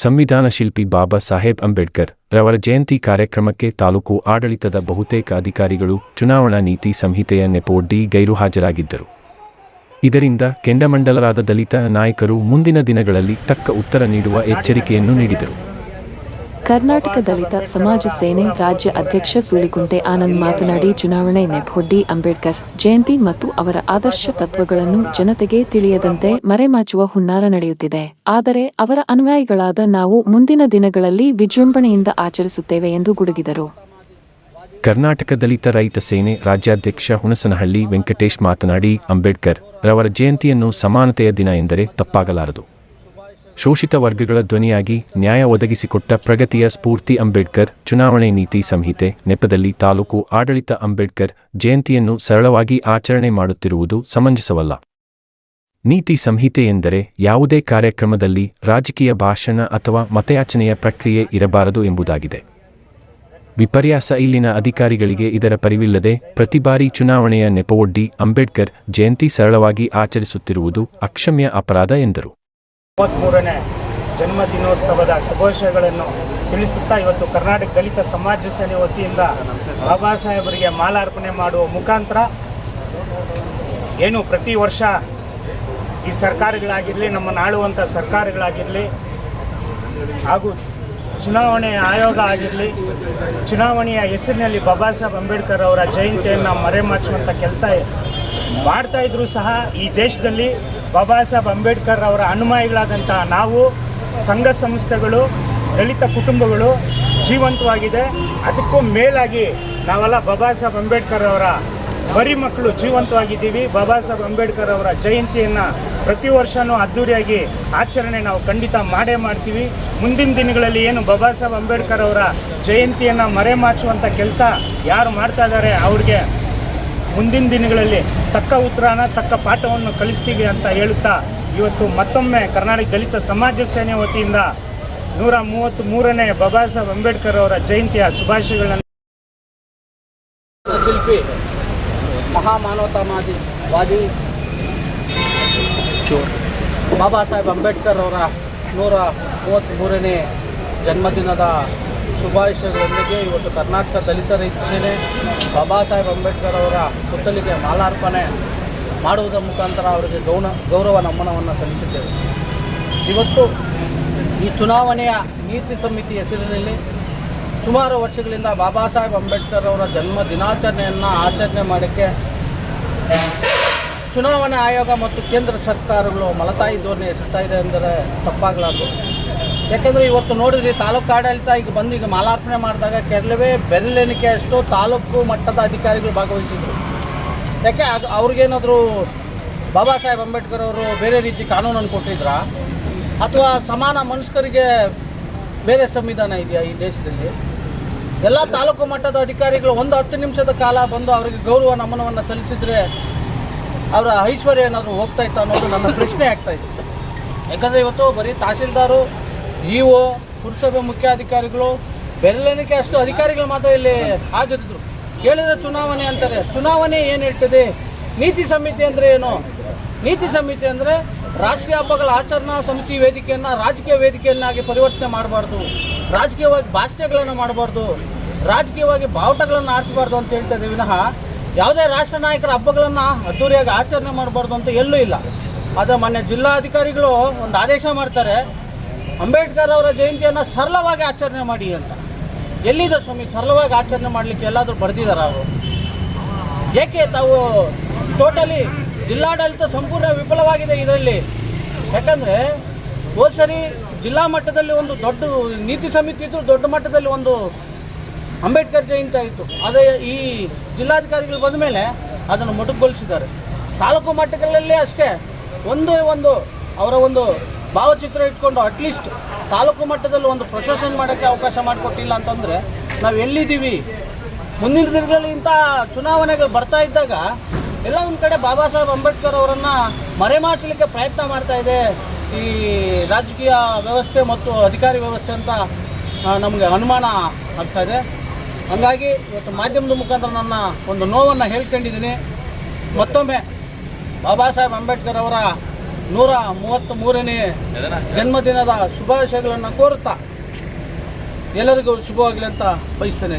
ಸಂವಿಧಾನ ಶಿಲ್ಪಿ ಬಾಬಾ ಸಾಹೇಬ್ ಅಂಬೇಡ್ಕರ್ ರವರ ಜಯಂತಿ ಕಾರ್ಯಕ್ರಮಕ್ಕೆ ತಾಲೂಕು ಆಡಳಿತದ ಬಹುತೇಕ ಅಧಿಕಾರಿಗಳು, ಚುನಾವಣಾ ನೀತಿ ಸಂಹಿತೆಯ ನೆಪೋಡ್ಡಿ ಗೈರು ಹಾಜರಾಗಿದ್ದರು. ಇದರಿಂದ ಕೆಂಡಮಂಡಲರಾದ ದಲಿತ ನಾಯಕರು ಮುಂದಿನ ದಿನಗಳಲ್ಲಿ ತಕ್ಕ ಉತ್ತರ ನೀಡುವ ಎಚ್ಚರಿಕೆಯನ್ನು ನೀಡಿದರು. ಕರ್ನಾಟಕ ದಲಿತ ಸಮಾಜ ಸೇನೆ ರಾಜ್ಯ ಅಧ್ಯಕ್ಷ ಸೂಲಿಗುಂಟೆ ಆನಂದ್ ಮಾತನಾಡಿ, ಚುನಾವಣೆ ನೆಪೊಡ್ಡಿ, ಅಂಬೇಡ್ಕರ್ ಜಯಂತಿ ಮತ್ತು ಅವರ ಆದರ್ಶ ತತ್ವಗಳನ್ನು ಜನತೆಗೆ ತಿಳಿಯದಂತೆ ಮರೆಮಾಚುವ ಹುನ್ನಾರ ನಡೆಯುತ್ತಿದೆ. ಆದರೆ ಅವರ ಅನುಯಾಯಿಗಳಾದ ನಾವು ಮುಂದಿನ ದಿನಗಳಲ್ಲಿ ವಿಜೃಂಭಣೆಯಿಂದ ಆಚರಿಸುತ್ತೇವೆ ಎಂದು ಗುಡುಗಿದರು. ಕರ್ನಾಟಕ ದಲಿತ ರೈತ ಸೇನೆ ರಾಜ್ಯಾಧ್ಯಕ್ಷ ಹುಣಸನಹಳ್ಳಿ ವೆಂಕಟೇಶ್ ಮಾತನಾಡಿ, ಅಂಬೇಡ್ಕರ್ ರವರ ಜಯಂತಿಯನ್ನು ಸಮಾನತೆಯ ದಿನ ಎಂದರೆ ತಪ್ಪಾಗಲಾರದು. ಶೋಷಿತ ವರ್ಗಗಳ ಧ್ವನಿಯಾಗಿ ನ್ಯಾಯ ಒದಗಿಸಿಕೊಟ್ಟ ಪ್ರಗತಿಯ ಸ್ಫೂರ್ತಿ ಅಂಬೇಡ್ಕರ್, ಚುನಾವಣೆ ನೀತಿ ಸಂಹಿತೆ, ನೆಪದಲ್ಲಿ ತಾಲೂಕು ಆಡಳಿತ ಅಂಬೇಡ್ಕರ್ ಜಯಂತಿಯನ್ನು ಸರಳವಾಗಿ ಆಚರಣೆ ಮಾಡುತ್ತಿರುವುದು ಸಮಂಜಸವಲ್ಲ. ನೀತಿ ಸಂಹಿತೆ ಎಂದರೆ ಯಾವುದೇ ಕಾರ್ಯಕ್ರಮದಲ್ಲಿ ರಾಜಕೀಯ ಭಾಷಣ ಅಥವಾ ಮತಯಾಚನೆಯ ಪ್ರಕ್ರಿಯೆ ಇರಬಾರದು ಎಂಬುದಾಗಿದೆ. ವಿಪರ್ಯಾಸ ಇಲ್ಲಿನ ಅಧಿಕಾರಿಗಳಿಗೆ ಇದರ ಪರಿವಿಲ್ಲದೆ ಪ್ರತಿ ಬಾರಿ ಚುನಾವಣೆಯ ನೆಪವೊಡ್ಡಿ ಅಂಬೇಡ್ಕರ್ ಜಯಂತಿ ಸರಳವಾಗಿ ಆಚರಿಸುತ್ತಿರುವುದು ಅಕ್ಷಮ್ಯ ಅಪರಾಧ ಎಂದರು. ಮೂವತ್ತ್ಮೂರನೇ ಜನ್ಮ ದಿನೋತ್ಸವದ ಶುಭಾಶಯಗಳನ್ನು ತಿಳಿಸುತ್ತಾ ಇವತ್ತು ಕರ್ನಾಟಕ ದಲಿತ ಸಮಾಜ ಸೇನೆ ವತಿಯಿಂದ ಬಾಬಾ ಸಾಹೇಬರಿಗೆ ಮಾಲಾರ್ಪಣೆ ಮಾಡುವ ಮುಖಾಂತರ ಏನು ಪ್ರತಿ ವರ್ಷ ಈ ಸರ್ಕಾರಗಳಾಗಿರಲಿ, ನಮ್ಮನ್ನು ಆಳುವಂಥ ಸರ್ಕಾರಗಳಾಗಿರಲಿ, ಹಾಗೂ ಚುನಾವಣೆ ಆಯೋಗ ಆಗಿರಲಿ, ಚುನಾವಣೆಯ ಹೆಸರಿನಲ್ಲಿ ಬಾಬಾ ಸಾಹೇಬ್ ಅಂಬೇಡ್ಕರ್ ಅವರ ಜಯಂತಿಯನ್ನು ಮರೆಮಾಚುವಂಥ ಕೆಲಸ ಮಾಡ್ತಾ ಇದ್ರೂ ಸಹ ಈ ದೇಶದಲ್ಲಿ ಬಾಬಾ ಸಾಹೇಬ್ ಅಂಬೇಡ್ಕರ್ ಅವರ ಅನುಮಾಯಿಗಳಾದಂತಹ ನಾವು, ಸಂಘ ಸಂಸ್ಥೆಗಳು, ದಲಿತ ಕುಟುಂಬಗಳು ಜೀವಂತವಾಗಿದೆ. ಅದಕ್ಕೂ ಮೇಲಾಗಿ ನಾವೆಲ್ಲ ಬಾಬಾ ಸಾಹೇಬ್ ಅಂಬೇಡ್ಕರ್ ಅವರ ಬರಿ ಮಕ್ಕಳು ಜೀವಂತವಾಗಿದ್ದೀವಿ. ಬಾಬಾ ಸಾಹೇಬ್ ಅಂಬೇಡ್ಕರ್ ಅವರ ಜಯಂತಿಯನ್ನು ಪ್ರತಿ ವರ್ಷವೂ ಅದ್ದೂರಿಯಾಗಿ ಆಚರಣೆ ನಾವು ಖಂಡಿತ ಮಾಡೇ ಮಾಡ್ತೀವಿ. ಮುಂದಿನ ದಿನಗಳಲ್ಲಿ ಏನು ಬಾಬಾ ಸಾಹೇಬ್ ಅಂಬೇಡ್ಕರ್ ಅವರ ಜಯಂತಿಯನ್ನು ಮರೆಮಾಚುವಂಥ ಕೆಲಸ ಯಾರು ಮಾಡ್ತಾ ಇದ್ದಾರೆ ಅವ್ರಿಗೆ ಮುಂದಿನ ದಿನಗಳಲ್ಲಿ ತಕ್ಕ ಉತ್ತರನ, ತಕ್ಕ ಪಾಠವನ್ನು ಕಲಿಸ್ತೀವಿ ಅಂತ ಹೇಳುತ್ತಾ ಇವತ್ತು ಮತ್ತೊಮ್ಮೆ ಕರ್ನಾಟಕ ದಲಿತ ಸಮಾಜ ಸೇನೆ ವತಿಯಿಂದ ನೂರ ಮೂವತ್ತ್ ಮೂರನೇ ಬಾಬಾ ಸಾಹೇಬ್ ಅಂಬೇಡ್ಕರ್ ಅವರ ಜಯಂತಿಯ ಶುಭಾಶಯಗಳನ್ನು ಶಿಲ್ಪಿ ಮಹಾಮಾನವತಾವಾದಿ ವಾದಿ ಬಾಬಾ ಸಾಹೇಬ್ ಅಂಬೇಡ್ಕರ್ ಅವರ ನೂರ ಮೂವತ್ತ್ಮೂರನೇ ಜನ್ಮದಿನದ ಶುಭಾಶಯಗಳೊಂದಿಗೆ ಇವತ್ತು ಕರ್ನಾಟಕ ದಲಿತ ರೈತ ಸೇನೆ ಬಾಬಾ ಸಾಹೇಬ್ ಅಂಬೇಡ್ಕರ್ ಅವರ ಪುತ್ತಲಿಗೆ ಮಾಲಾರ್ಪಣೆ ಮಾಡುವುದರ ಮುಖಾಂತರ ಅವರಿಗೆ ಗೌನ ಗೌರವ ನಮನವನ್ನು ಸಲ್ಲಿಸಿದ್ದೇವೆ. ಇವತ್ತು ಈ ಚುನಾವಣೆಯ ನೀತಿ ಸಮಿತಿ ಹೆಸರಿನಲ್ಲಿ ಸುಮಾರು ವರ್ಷಗಳಿಂದ ಬಾಬಾ ಸಾಹೇಬ್ ಅಂಬೇಡ್ಕರ್ ಅವರ ಜನ್ಮ ದಿನಾಚರಣೆಯನ್ನು ಆಚರಣೆ ಮಾಡೋಕ್ಕೆ ಚುನಾವಣಾ ಆಯೋಗ ಮತ್ತು ಕೇಂದ್ರ ಸರ್ಕಾರಗಳು ಮಲತಾಯಿ ಧೋರಣೆ ಇದೆ ಅಂದರೆ ತಪ್ಪಾಗಲಾರ್ದು. ಯಾಕೆಂದರೆ ಇವತ್ತು ನೋಡಿದ್ರಿ, ತಾಲೂಕು ಆಡಳಿತ ಈಗ ಬಂದು ಈಗ ಮಾಲಾರ್ಪಣೆ ಮಾಡಿದಾಗ ಕೆರಳವೇ ಬೆರಳೆಣಿಕೆ ಅಷ್ಟು ತಾಲೂಕು ಮಟ್ಟದ ಅಧಿಕಾರಿಗಳು ಭಾಗವಹಿಸಿದರು. ಯಾಕೆ, ಅದು ಅವ್ರಿಗೇನಾದರೂ ಬಾಬಾ ಸಾಹೇಬ್ ಅಂಬೇಡ್ಕರ್ ಅವರು ಬೇರೆ ರೀತಿ ಕಾನೂನನ್ನು ಕೊಟ್ಟಿದ್ರಾ? ಅಥವಾ ಸಮಾನ ಮನುಷ್ಯರಿಗೆ ಬೇರೆ ಸಂವಿಧಾನ ಇದೆಯಾ ಈ ದೇಶದಲ್ಲಿ? ಎಲ್ಲ ತಾಲೂಕು ಮಟ್ಟದ ಅಧಿಕಾರಿಗಳು ಒಂದು ಹತ್ತು ನಿಮಿಷದ ಕಾಲ ಬಂದು ಅವರಿಗೆ ಗೌರವ ನಮನವನ್ನು ಸಲ್ಲಿಸಿದರೆ ಅವರ ಐಶ್ವರ್ಯ ಏನಾದರೂ ಹೋಗ್ತಾ ಇತ್ತು ಅನ್ನೋದು ನನ್ನ ಪ್ರಶ್ನೆ ಆಗ್ತಾ ಇತ್ತು ಯಾಕಂದರೆ ಇವತ್ತು ಬರೀ ತಹಸೀಲ್ದಾರು ಇ ಒ ಪುರಸಭೆ ಮುಖ್ಯಾಧಿಕಾರಿಗಳು, ಬೆರಳೆಣಿಕೆ ಅಷ್ಟು ಅಧಿಕಾರಿಗಳು ಮಾತ್ರ ಇಲ್ಲಿ ಹಾಜರಿದ್ರು. ಕೇಳಿದ್ರೆ ಚುನಾವಣೆ ಅಂತಾರೆ. ಚುನಾವಣೆ ಏನು ಹೇಳ್ತದೆ? ನೀತಿ ಸಮಿತಿ ಅಂದರೆ ಏನು? ನೀತಿ ಸಮಿತಿ ಅಂದರೆ ರಾಷ್ಟ್ರೀಯ ಹಬ್ಬಗಳ ಆಚರಣಾ ಸಮಿತಿ ವೇದಿಕೆಯನ್ನು ರಾಜಕೀಯ ವೇದಿಕೆಯನ್ನಾಗಿ ಪರಿವರ್ತನೆ ಮಾಡಬಾರ್ದು. ರಾಜಕೀಯವಾಗಿ ಭಾಷಣಗಳನ್ನು ಮಾಡಬಾರ್ದು. ರಾಜಕೀಯವಾಗಿ ಬಾವುಟಗಳನ್ನು ಆರಿಸಬಾರ್ದು ಅಂತ ಹೇಳ್ತದೆ ವಿನಃ ಯಾವುದೇ ರಾಷ್ಟ್ರ ನಾಯಕರ ಹಬ್ಬಗಳನ್ನು ಅದ್ದೂರಿಯಾಗಿ ಆಚರಣೆ ಮಾಡಬಾರ್ದು ಅಂತ ಎಲ್ಲೂ ಇಲ್ಲ. ಆದರೆ ಮೊನ್ನೆ ಜಿಲ್ಲಾಧಿಕಾರಿಗಳು ಒಂದು ಆದೇಶ ಮಾಡ್ತಾರೆ. ಅಂಬೇಡ್ಕರ್ ಅವರ ಜಯಂತಿಯನ್ನು ಸರಳವಾಗಿ ಆಚರಣೆ ಮಾಡಿ ಅಂತ. ಎಲ್ಲಿದೆ ಸ್ವಾಮಿ? ಸರಳವಾಗಿ ಆಚರಣೆ ಮಾಡಲಿಕ್ಕೆ ಎಲ್ಲಾದರೂ ಬರೆದಿದ್ದಾರೆ ಅವರು? ಏಕೆ ತಾವು ಟೋಟಲಿ ಜಿಲ್ಲಾಡಳಿತ ಸಂಪೂರ್ಣ ವಿಫಲವಾಗಿದೆ ಇದರಲ್ಲಿ? ಯಾಕಂದರೆ ಹೋದ ಸರಿ ಜಿಲ್ಲಾ ಮಟ್ಟದಲ್ಲಿ ಒಂದು ದೊಡ್ಡ ನೀತಿ ಸಮಿತಿ ಇದ್ದರೂ ದೊಡ್ಡ ಮಟ್ಟದಲ್ಲಿ ಒಂದು ಅಂಬೇಡ್ಕರ್ ಜಯಂತಿ ಆಯಿತು. ಅದೇ ಈ ಜಿಲ್ಲಾಧಿಕಾರಿಗಳು ಬಂದ ಮೇಲೆ ಅದನ್ನು ಮೊಟಕುಗೊಳಿಸಿದ್ದಾರೆ. ತಾಲೂಕು ಮಟ್ಟಗಳಲ್ಲಿ ಅಷ್ಟೇ. ಒಂದೇ ಒಂದು ಅವರ ಒಂದು ಭಾವಚಿತ್ರ ಇಟ್ಕೊಂಡು ಅಟ್ಲೀಸ್ಟ್ ತಾಲೂಕು ಮಟ್ಟದಲ್ಲಿ ಒಂದು ಪ್ರೊಸೆಷನ್ ಮಾಡೋಕ್ಕೆ ಅವಕಾಶ ಮಾಡಿಕೊಟ್ಟಿಲ್ಲ ಅಂತಂದರೆ ನಾವು ಎಲ್ಲಿದ್ದೀವಿ? ಮುಂದಿನ ದಿನಗಳಲ್ಲಿ ಇಂಥ ಚುನಾವಣೆಗಳು ಬರ್ತಾ ಇದ್ದಾಗ ಎಲ್ಲ ಒಂದು ಕಡೆ ಬಾಬಾ ಸಾಹೇಬ್ ಅಂಬೇಡ್ಕರ್ ಅವರನ್ನು ಮರೆಮಾಚಲಿಕ್ಕೆ ಪ್ರಯತ್ನ ಮಾಡ್ತಾ ಇದೆ. ಈ ರಾಜಕೀಯ ವ್ಯವಸ್ಥೆ ಮತ್ತು ಅಧಿಕಾರಿ ವ್ಯವಸ್ಥೆ ಅಂತ ನಮಗೆ ಅನುಮಾನ ಆಗ್ತಾ ಇದೆ. ಹಾಗಾಗಿ ಇವತ್ತು ಮಾಧ್ಯಮದ ಮುಖಾಂತರ ನನ್ನ ಒಂದು ನೋವನ್ನು ಹೇಳ್ಕೊಂಡಿದ್ದೀನಿ. ಮತ್ತೊಮ್ಮೆ ಬಾಬಾ ಸಾಹೇಬ್ ಅಂಬೇಡ್ಕರ್ ಅವರ ನೂರ ಮೂವತ್ತ್ ಮೂರನೇ ಜನ್ಮದಿನದ ಶುಭಾಶಯಗಳನ್ನು ಕೋರುತ್ತಾ ಎಲ್ಲರಿಗೂ ಶುಭವಾಗಲಿ ಅಂತ ಬಯಸ್ತೇನೆ.